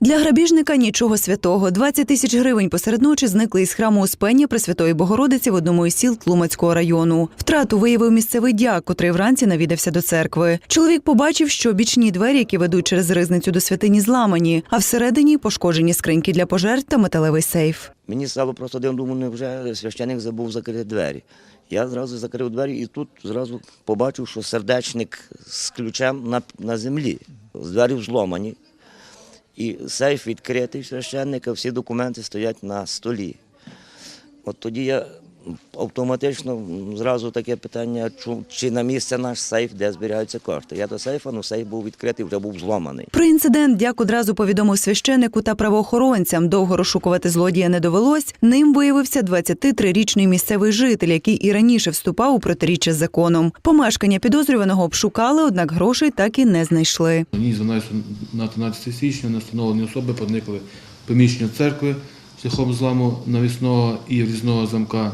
Для грабіжника нічого святого. 20 тисяч гривень посеред ночі зникли із храму Успення Пресвятої Богородиці в одному із сіл Тлумацького району. Втрату виявив місцевий дяк, котрий вранці навідався до церкви. Чоловік побачив, що бічні двері, які ведуть через ризницю до святині, зламані, а всередині пошкоджені скриньки для пожертв та металевий сейф. Мені стало просто дивно, думаю, не вже священик забув закрити двері. Я зразу закрив двері і тут зразу побачив, що сердечник з ключем на, на землі, з двері зломані. І сейф відкритий священника, всі документи стоять на столі. От тоді я автоматично зразу таке питання, чу- чи на місце наш сейф, де зберігаються кошти. Я до сейфа, ну сейф був відкритий, вже був зломаний. Про інцидент дяк одразу повідомив священику та правоохоронцям. Довго розшукувати злодія не довелось. Ним виявився 23-річний місцевий житель, який і раніше вступав у протиріччя з законом. Помешкання підозрюваного обшукали, однак грошей так і не знайшли. Ніч 12 на 13 січня невстановлені особи проникли в приміщення церкви шляхом зламу навісного і врізного замка.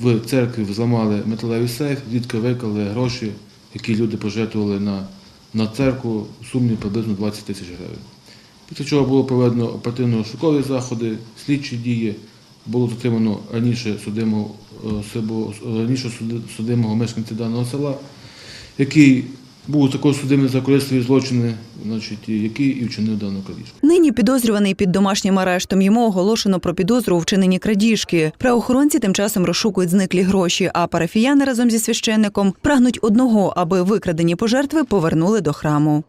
В церкві зламали металевий сейф, звідки викрали гроші, які люди пожертвували на, на церкву сумі приблизно 20 тисяч гривень. Після чого було проведено оперативно-шукові заходи, слідчі дії. Було затримано раніше судимого, е, раніше судимого мешканця даного села, який був також судимий за корисливі злочини, значить, який і вчинив дану крадіжку. Нині підозрюваний під домашнім арештом. Йому оголошено про підозру у вчиненні крадіжки. Правоохоронці тим часом розшукують зниклі гроші, а парафіяни разом зі священником прагнуть одного, аби викрадені пожертви повернули до храму.